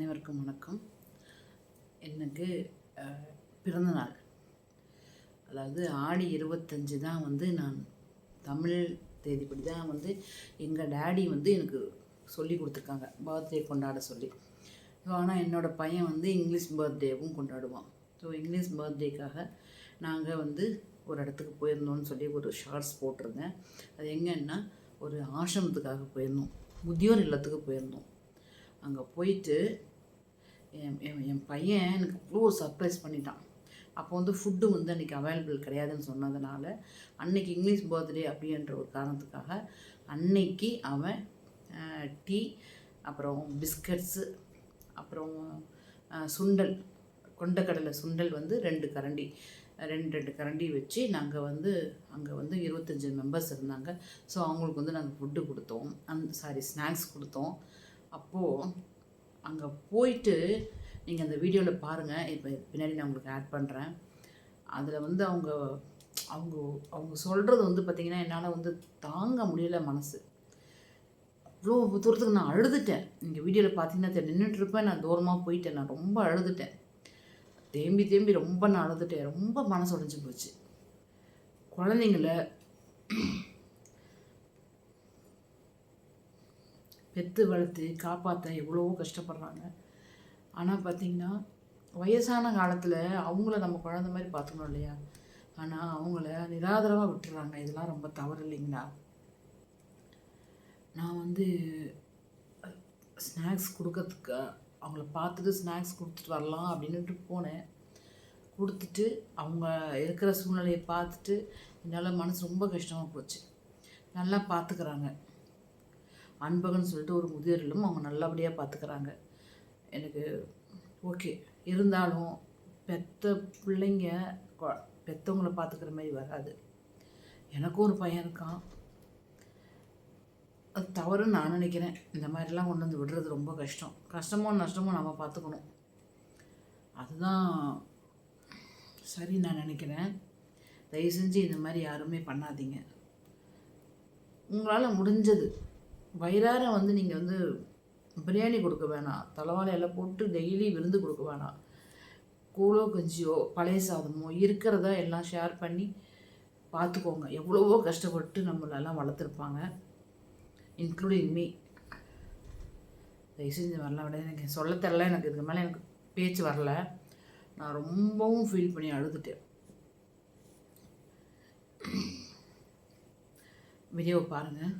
அனைவருக்கும் வணக்கம். எனக்கு பிறந்தநாள். அதாவது ஆடி இருபத்தஞ்சு தான் வந்து நான் தமிழ் தேதிப்படி தான் வந்து எங்கள் டேடி வந்து எனக்கு சொல்லி கொடுத்துருக்காங்க. பர்த்டே கொண்டாட சொல்லி. ஸோ ஆனால் என்னோடய பையன் வந்து இங்கிலீஷ் பர்த்டேவும் கொண்டாடுவான். ஸோ இங்கிலீஷ் பர்த்டேக்காக நாங்கள் வந்து ஒரு இடத்துக்கு போயிருந்தோம்னு சொல்லி ஒரு ஷார்ட்ஸ் போட்டிருந்தேன். அது எங்கன்னா ஒரு ஆசிரமத்துக்காக போயிருந்தோம். முதியோர் இல்லத்துக்கு போயிருந்தோம். அங்கே போயிட்டு என் என் என் பையன் எனக்கு அவ்வளோ சர்ப்ரைஸ் பண்ணிட்டான். அப்போ வந்து ஃபுட்டு வந்து அன்றைக்கி அவைலபிள் கிடையாதுன்னு சொன்னதுனால அன்னைக்கு இங்கிலீஷ் பர்த்டே அப்படின்ற ஒரு காரணத்துக்காக அன்னைக்கு அவன் டீ அப்புறம் பிஸ்கட்ஸு அப்புறம் சுண்டல் சுண்டல் கொண்டக்கடலை சுண்டல் வந்து ரெண்டு கரண்டி ரெண்டு ரெண்டு கரண்டி வச்சு நாங்கள் வந்து அங்கே வந்து இருபத்தஞ்சி மெம்பர்ஸ் இருந்தாங்க. ஸோ அவங்களுக்கு வந்து நாங்கள் ஃபுட்டு கொடுத்தோம். அந்த சாரி ஸ்நாக்ஸ் கொடுத்தோம். அப்போது அங்கே போயிட்டு நீங்கள் அந்த வீடியோவில் பாருங்கள் இப்போ பின்னாடி நான் உங்களுக்கு ஆட் பண்ணுறேன் அதில் வந்து அவங்க அவங்க அவங்க சொல்கிறது வந்து பார்த்திங்கன்னா என்னால் வந்து தாங்க முடியல மனசு. அவ்வளோ தூரத்துக்கு நான் அழுதுட்டேன். நீங்கள் வீடியோவில் பார்த்தீங்கன்னா நின்றுட்டு இருப்பேன் நான் தூரமாக போயிட்டேன். நான் ரொம்ப அழுதுட்டேன். தேம்பி தேம்பி ரொம்ப நான் அழுதுட்டேன். ரொம்ப மனசு உடஞ்சி போச்சு. குழந்தைங்கள பெற்று வளர்த்து காப்பாற்ற எவ்வளவோ கஷ்டப்படுறாங்க. ஆனால் பார்த்திங்கன்னா வயசான காலத்தில் அவங்கள நம்ம குழந்த மாதிரி பார்த்துக்கணும் இல்லையா? ஆனால் அவங்கள நிராதரவாக விட்டுறாங்க. இதெல்லாம் ரொம்ப தவறு இல்லைங்களா? நான் வந்து ஸ்நாக்ஸ் கொடுக்கறதுக்கு அவங்கள பார்த்துட்டு ஸ்நாக்ஸ் கொடுத்துட்டு வரலாம் அப்படின்னுட்டு போனேன். கொடுத்துட்டு அவங்க இருக்கிற சூழ்நிலையை பார்த்துட்டு என்னால் மனசு ரொம்ப கஷ்டமாக போச்சு. நல்லா பார்த்துக்கிறாங்க. அன்பகன் சொல்லிட்டு ஒரு முதியோர் அவங்க நல்லபடியாக பார்த்துக்கிறாங்க எனக்கு ஓகே. இருந்தாலும் பெத்த பிள்ளைங்க கொ- பார்த்துக்கிற மாதிரி வராது. எனக்கும் ஒரு பையன் இருக்கான். அது தவறுன்னு நான் நினைக்கிறேன். இந்த மாதிரிலாம் கொண்டு வந்து விடுறது ரொம்ப கஷ்டம். கஷ்டமோ நஷ்டமோ நம்ம பார்த்துக்கணும் அதுதான் சரி நான் நினைக்கிறேன். தயவு செஞ்சு இந்த மாதிரி யாருமே பண்ணாதீங்க. உங்களால் முடிஞ்சது. வயிறார வந்து நீங்கள் வந்து பிரியாணி கொடுக்க வேணாம். தலைவாழை எல்லாம் போட்டு டெய்லி விருந்து கொடுக்க வேணாம். கூழோ கஞ்சியோ பழைய சாதமோ இருக்கிறத எல்லாம் ஷேர் பண்ணி பார்த்துக்கோங்க எவ்வளவோ கஷ்டப்பட்டு நம்மளெல்லாம் வளர்த்துருப்பாங்க. இன்க்ளூடிங் மீ தயவு செஞ்சு வரல விட எனக்கு சொல்ல தெரில எனக்கு இதுக்கு மேலே எனக்கு பேச்சு வரல. நான் ரொம்பவும் ஃபீல் பண்ணி அழுதுட்டேன். வீடியோ பாருங்கள்